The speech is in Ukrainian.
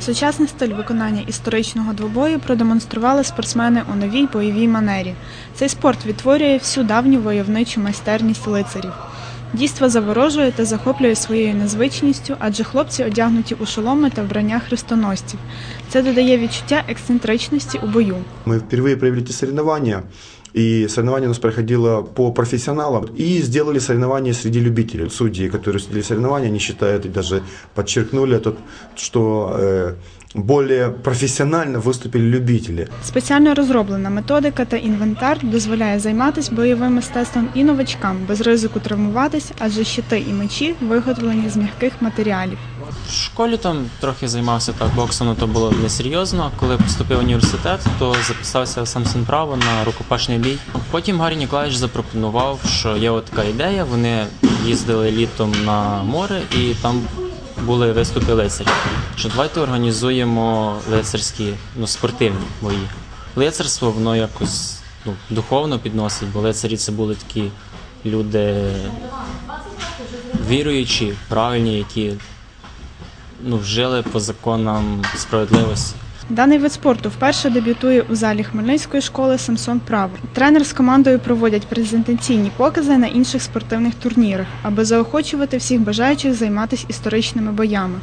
Сучасний стиль виконання історичного двобою продемонстрували спортсмени у новій бойовій манері. Цей спорт відтворює всю давню войовничу майстерність лицарів. Дійство заворожує та захоплює своєю незвичністю, адже хлопці одягнуті у шоломи та вбрання хрестоносців. Це додає відчуття ексцентричності у бою. Мы впервые провели эти соревнования, и соревнование у нас проходило по профессионалам, и сделали соревнования среди любителей. Судьи, которые судили соревнования, они считают и даже подчеркнули, это, что э, более профессионально выступили любители. Спеціально розроблена методика та інвентар дозволяє займатися бойовим мистецтвом і новачкам без ризику травмуватись, адже щити і мечі виготовлені з м'яких матеріалів. В школі там трохи займався так боксом, але то було несерйозно. Коли поступив в університет, то записався в самсінправо на рукопашний бій. Потім Гаррі Ніколаєвич запропонував, що є от така ідея. Вони їздили літом на море і там були виступи лицарів. Що давайте організуємо лицарські, ну спортивні бої. Лицарство воно якось ну, духовно підносить, бо лицарі це були такі люди віруючі, правильні, які ну, жили по законам справедливості. Даний вид спорту вперше дебютує у залі Хмельницької школи Самсон Право. Тренер з командою проводять презентаційні покази на інших спортивних турнірах, аби заохочувати всіх бажаючих займатися історичними боями.